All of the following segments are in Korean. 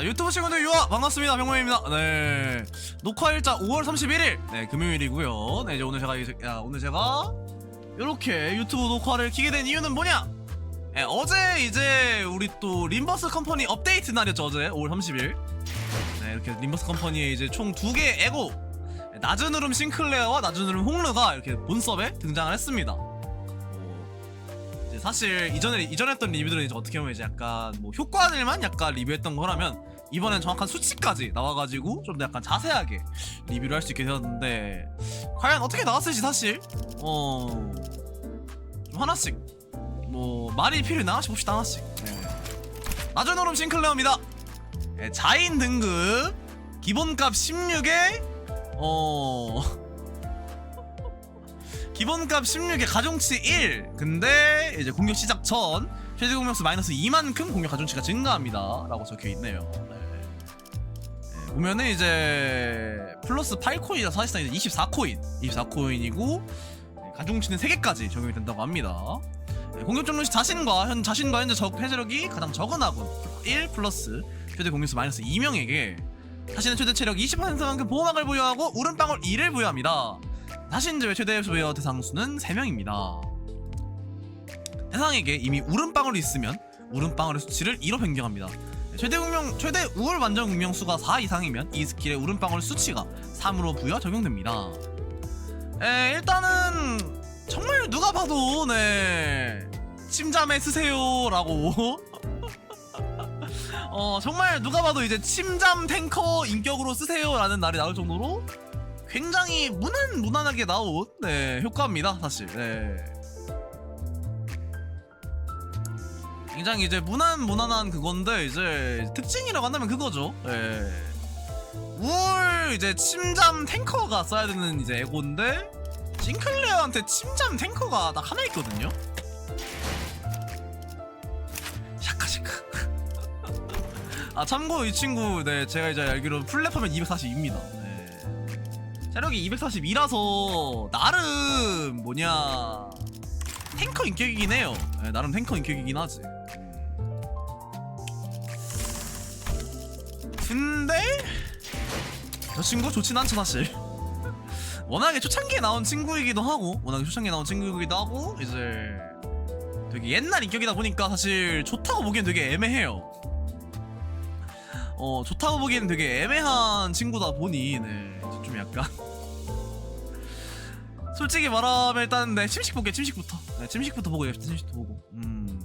자, 유튜브 친구들 유아 반갑습니다. 병모입니다. 네. 녹화 일자 5월 31일 네 금요일이고요. 네 이제 오늘 제가 이제 야, 오늘 제가 이렇게 유튜브 녹화를 키게 된 이유는 뭐냐? 네, 어제 이제 우리 또 림버스 컴퍼니 업데이트 날이었죠 어제 5월 30일. 네 이렇게 림버스 컴퍼니에 이제 총 두개 에고 네, 낮은 흐름 싱클레어와 낮은 흐름 홍르가 이렇게 본섭에 등장을 했습니다. 어, 이제 사실 이전에 이전에 했던 리뷰들은 이제 어떻게 보면 이제 약간 뭐 효과들만 약간 리뷰했던 거라면 이번엔 정확한 수치까지 나와가지고 좀 더 약간 자세하게 리뷰를 할 수 있게 되었는데 과연 어떻게 나왔을지 사실 어 좀 하나씩 뭐 말이 필요해. 하나씩 봅시다 하나씩. 네. 낮은 흐름 싱클레어입니다. 네, 자인 등급 기본값 16에 어 기본값 16에 가중치 1 근데 이제 공격 시작 전 최대 공격수 마이너스 2만큼 공격 가중치가 증가합니다. 라고 적혀있네요. 네. 네, 보면은 이제 플러스 8코인이라 사실상 이제 24코인 24코인이고 가중치는 3개까지 적용이 된다고 합니다 네, 공격 종료 시 자신과 현 자신과 현재 적 해제력이 가장 적은 아군 1 플러스 최대 공격수 마이너스 2명에게 자신의 최대 체력 20%만큼 보호막을 부여하고 울음방울 2을 부여합니다 자신 제외 최대 소요 대상 수는 3명입니다. 대상에게 이미 울음방울이 있으면 울음방울의 수치를 2로 변경합니다. 최대 운명 최대 우울 완전 운명 수가 4 이상이면 이 스킬의 울음방울 수치가 3으로 부여 적용됩니다. 에, 일단은 정말 누가 봐도 네 침잠에 쓰세요라고. 어 정말 누가 봐도 이제 침잠 탱커 인격으로 쓰세요라는 날이 나올 정도로 굉장히 무난 무난하게 나온 네 효과입니다 사실. 네 굉장히 이제 무난 무난한 그건데 이제 특징이라고 한다면 그거죠 네 우울 이제 침잠 탱커가 써야 되는 이제 에고인데 싱클레어한테 침잠 탱커가 딱 하나 있거든요 샤카샤카 아 참고 이 친구 네 제가 이제 알기로 플랫폼은 242입니다 네. 체력이 242라서 나름 뭐냐 탱커 인격이긴 해요. 네, 나름 탱커 인격이긴 하지. 근데 저 친구 좋진 않죠 사실. 워낙에 초창기에 나온 친구이기도 하고 워낙에 초창기에 나온 친구이기도 하고 이제 되게 옛날 인격이다 보니까 사실 좋다고 보기엔 되게 애매해요. 어 좋다고 보기에는 되게 애매한 친구다 보니 네, 좀 약간. 솔직히 말하면 일단 네 침식 볼게 침식부터. 네 침식부터 보고 요 침식부터 보고. 음.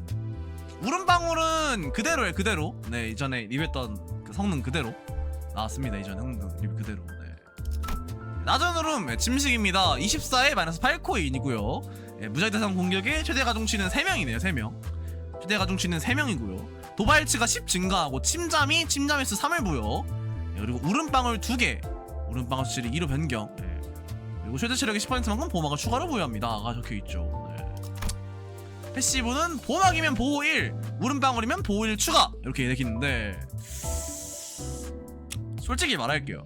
울음방울은 그대로에 그대로. 네 이전에 리뷰했던 그 성능 그대로. 나왔습니다. 이전 성능 그대로. 네. 낮은 울음 네, 침식입니다. 24에 마이너스 8코인이고요. 네, 무자위 대상 공격의 최대 가중치는 3명이네요 3명. 최대 가중치는 3명이고요. 도발치가 10 증가하고 침잠이 침잠 횟수 3을 부여. 네, 그리고 울음방울 2개. 울음방울 수치를 2로 변경. 네. 그리고 최대 체력의 10%만큼 보호막을 추가로 부여합니다가 적혀 있죠. 네. 패시브는 보호막이면 보호 1 울음방울이면 보호 1 추가. 이렇게 되겠는데 솔직히 말할게요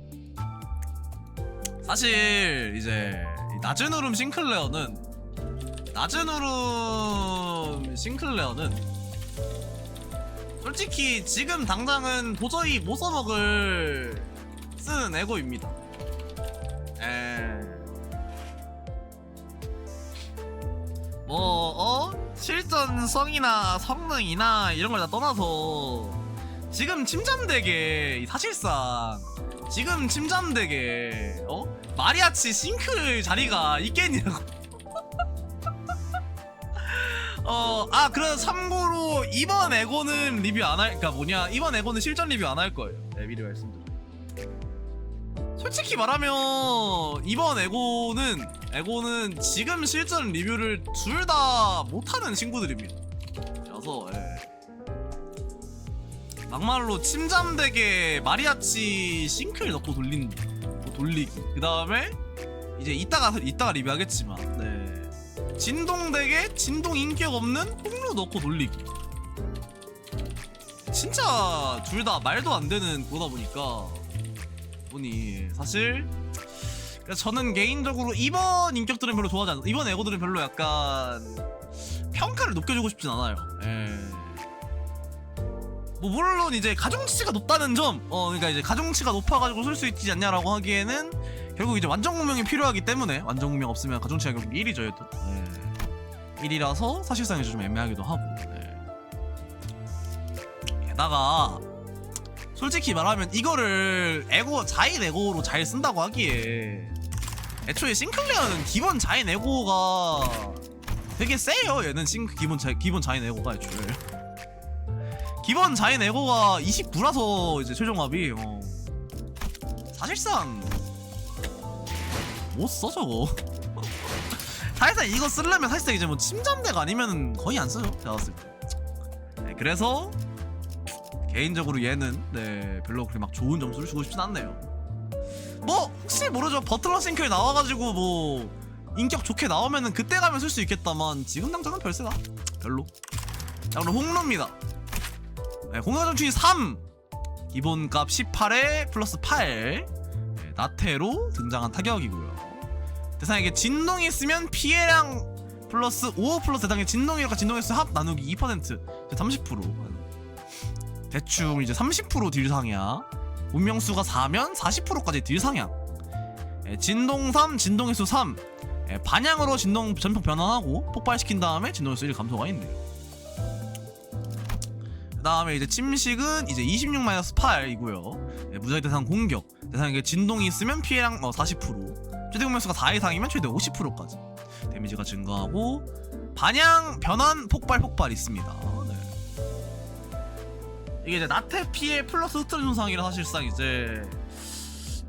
사실 이제 이 낮은 울음 싱클레어는 낮은 울음 싱클레어는 솔직히 지금 당장은 도저히 못 써먹을 쓰는 에고입니다. 에. 뭐, 어? 실전성이나 성능이나 이런 걸 다 떠나서 지금 침잠되게 사실상 지금 침잠되게 어? 마리아치 싱크 자리가 있겠냐고 어, 아, 그래 참고로 이번 에고는 리뷰 안 할, 그니까 뭐냐, 이번 에고는 실전 리뷰 안 할 거예요. 네, 미리 말씀드려. 솔직히 말하면 이번 에고는 에고는 지금 실전 리뷰를 둘 다 못하는 친구들입니다. 그래서 예. 막말로 침잠되게 마리아치 싱크를 넣고 돌린 뭐 돌리기. 그 다음에 이제 이따가 이따가 리뷰하겠지만 네. 진동되게 진동 인격 없는 홍루 넣고 돌리기. 진짜 둘 다 말도 안 되는 그거다 보니까 보니 사실 그래서 저는 개인적으로 이번 인격들은 별로 좋아하지 않아 이번 에고들은 별로 약간 평가를 높여주고 싶진 않아요. 예. 뭐 물론 이제 가중치가 높다는 점, 어 그러니까 이제 가중치가 높아가지고 쓸 수 있지 않냐라고 하기에는 결국 이제 완전 공명이 필요하기 때문에 완전 공명 없으면 가중치가 결국 1이죠 얘도. 네. 1이라서 사실상 이제 좀 애매하기도 하고. 네. 게다가 솔직히 말하면 이거를 에고 자인 에고로 잘 쓴다고 하기에 애초에 싱클레어는 기본 자인 에고가 되게 세요 얘는 싱 기본 자 기본 자인 에고가 애초에 기본 자인 에고가 29라서 이제 최종 합이 어. 사실상 못 써 저거. 사실상 이거 쓰려면 사실상 이제 뭐 침잠대가 아니면 거의 안 써요 제가 봤을 때. 네, 그래서 개인적으로 얘는 네 별로 그렇게 막 좋은 점수를 주고 싶진 않네요. 뭐 혹시 모르죠. 버틀러 싱클 나와가지고 뭐 인격 좋게 나오면은 그때 가면 쓸 수 있겠다만 지금 당장은 별세다. 별로. 자 그럼 홍로입니다 네, 공격정충이 3 기본값 18에 플러스 8 네, 나테로 등장한 타격이고요. 대상에게 진동이 있으면 피해량 플러스 5 플러스 대상의 진동이랑 진동의 수합 나누기 2% 30% 대충 이제 30% 딜상이야 운명수가 4면 40%까지 딜상향. 예, 진동 3, 진동의 수3 예, 반향으로 진동 전폭 변환하고 폭발시킨 다음에 진동의 수1 감소가 있네요 그 다음에 이제 침식은 이제 26-8이고요. 예, 무자기 대상 공격. 대상에게 진동이 있으면 피해량 어, 40% 최대 공격수가 4 이상이면 최대 50%까지 데미지가 증가하고 반향 변환 폭발 폭발 있습니다. 네. 이게 이제 나태 피해 플러스 흩트러 손상이라 사실상 이제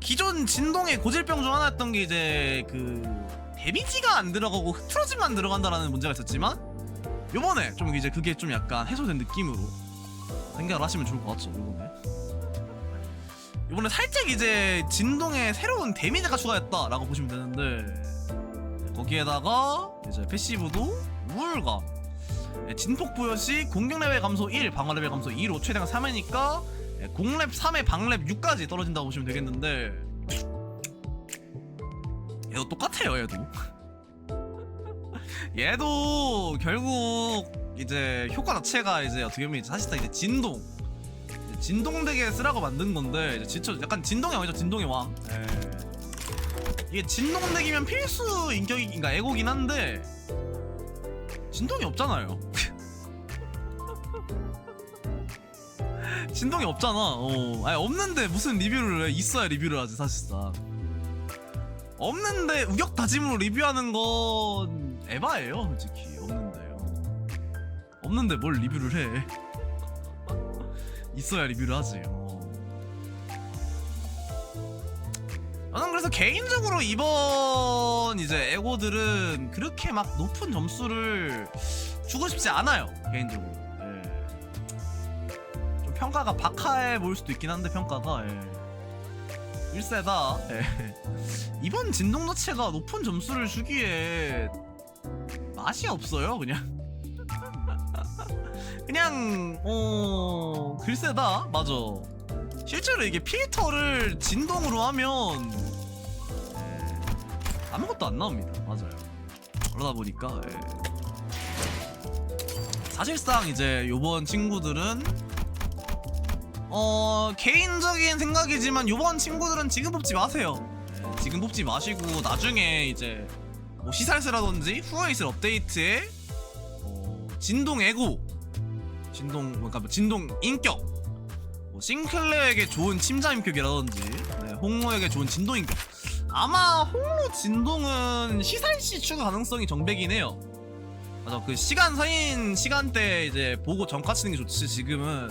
기존 진동의 고질병 중 하나였던 게 이제 그 데미지가 안 들어가고 흐트러짐만 들어간다라는 문제가 있었지만 요번에 좀 이제 그게 좀 약간 해소된 느낌으로 생각을 하시면 좋을 것 같죠 요번에. 요번에 살짝 이제 진동에 새로운 데미지가 추가했다라고 보시면 되는데 거기에다가 이제 패시브도 우울감. 예, 진폭 부여 시 공격 레벨 감소 1, 방어 레벨 감소 2로 최대가 3회니까 공랩 3에 방랩 6까지 떨어진다고 보시면 되겠는데 얘도 똑같아요 얘도. 얘도 결국 이제 효과 자체가 이제 어떻게 보면 이제 사실상 이제 진동 이제 진동되게 쓰라고 만든 건데 이제 진짜 약간 진동의 왕이죠 진동의 왕 예. 이게 진동덱이면 필수 인격이 그러니까 애고긴 한데 진동이 없잖아요. 진동이 없잖아. 어. 아니 없는데 무슨 리뷰를 해? 있어야 리뷰를 하지 사실상. 없는데 우격 다짐으로 리뷰하는 건 에바예요, 솔직히. 없는데요. 없는데 뭘 리뷰를 해? 있어야 리뷰를 하지. 어. 저는 그래서 개인적으로 이번 이제 에고들은 그렇게 막 높은 점수를 주고 싶지 않아요 개인적으로 예. 좀 평가가 박하해 보일 수도 있긴 한데 평가가 예. 일세다 예. 이번 진동 자체가 높은 점수를 주기에 맛이 없어요 그냥 그냥 어 글쎄다 맞아 실제로 이게 필터를 진동으로 하면 예, 아무것도 안 나옵니다. 맞아요. 그러다 보니까 예. 사실상 이제 요번 친구들은 어 개인적인 생각이지만 요번 친구들은 지금 뽑지 마세요. 예, 지금 뽑지 마시고 나중에 이제 뭐 시살스라든지 후에 있을 업데이트에 어, 진동 에고 진동 그러니까 뭐 진동 인격. 뭐 싱클레어에게 좋은 침잠 인격이라든지 네, 홍로에게 좋은 진동 인격. 아마 홍로 진동은 시살시 추가 가능성이 정백이긴 해요. 맞아 그 시간 서인 시간대 이제 보고 정가 치는 게 좋지 지금은.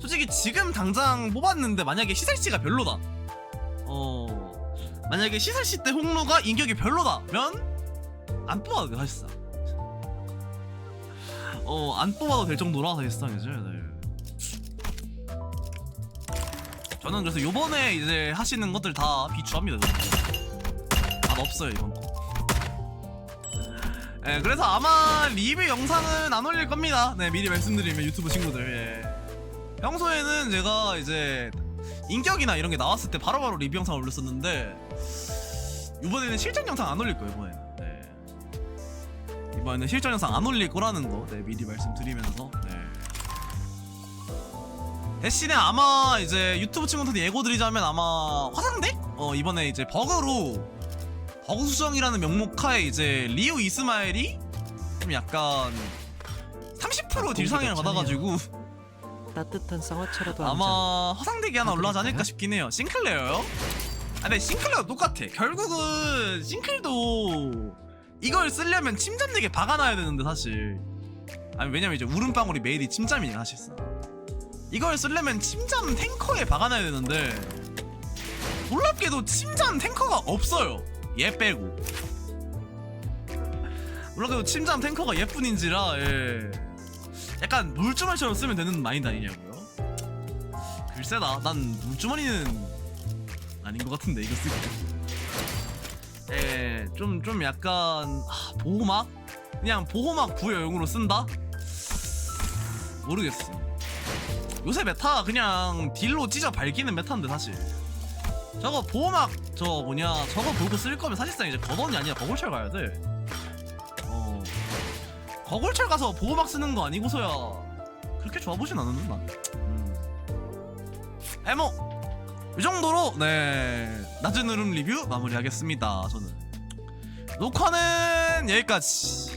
솔직히 지금 당장 뽑았는데 만약에 시살시가 별로다. 어 만약에 시살시 때 홍로가 인격이 별로다면 안 뽑아도 돼 사실상 어 안 뽑아도 될 정도라 사실상 이제 네. 저는 그래서 요번에 이제 하시는 것들 다 비추합니다. 저는. 다 없어요 이번 거. 예, 그래서 아마 리뷰 영상은 안 올릴 겁니다. 네, 미리 말씀드리면 유튜브 친구들. 예. 평소에는 제가 이제 인격이나 이런 게 나왔을 때 바로바로 리뷰 영상 을 올렸었는데 이번에는 실전 영상 안 올릴 거예요 이번에는. 네. 이번에는 실전 영상 안 올릴 거라는 거, 네, 미리 말씀드리면서. 네. 대신에 아마 이제 유튜브 친구들한테 예고 드리자면 아마 화상대? 어 이번에 이제 버그로 버그 수정이라는 명목하에 이제 리우 이스마엘이 좀 약간 30% 딜 상향을 받아가지고 따뜻한 쌍화차라도. 아마 화상대기 하나 올라가지 않을까? 싶긴 해요 싱클레어요? 아 근데 싱클레어 똑같아 결국은 싱클도 이걸 쓰려면 침잠 4개 박아놔야 되는데 사실. 아니 왜냐면 이제 울음방울이 메일이 침잠이냐 사실상. 이걸 쓰려면 침잠 탱커에 박아놔야 되는데 놀랍게도 침잠 탱커가 없어요. 얘 빼고. 놀랍게도 침잠 탱커가 얘뿐인지라 예. 약간 물주머니처럼 쓰면 되는 마인드 아니냐고요? 글쎄다. 난 물주머니는 아닌 것 같은데 이거 쓰기 예 좀 좀 약간 아, 보호막? 그냥 보호막 부여용으로 쓴다? 모르겠어 요새 메타 그냥 딜로 찢어 밝히는 메타인데 사실 저거 보호막 저 뭐냐 저거 보고 쓸 거면 사실상 이제 겉원이 아니라 버글철 가야 돼 어. 버글철 가서 보호막 쓰는 거 아니고서야 그렇게 좋아 보진 않았는 난. 음. 에모 이 정도로 네 낮은 흐름 리뷰 마무리하겠습니다. 저는 녹화는 여기까지.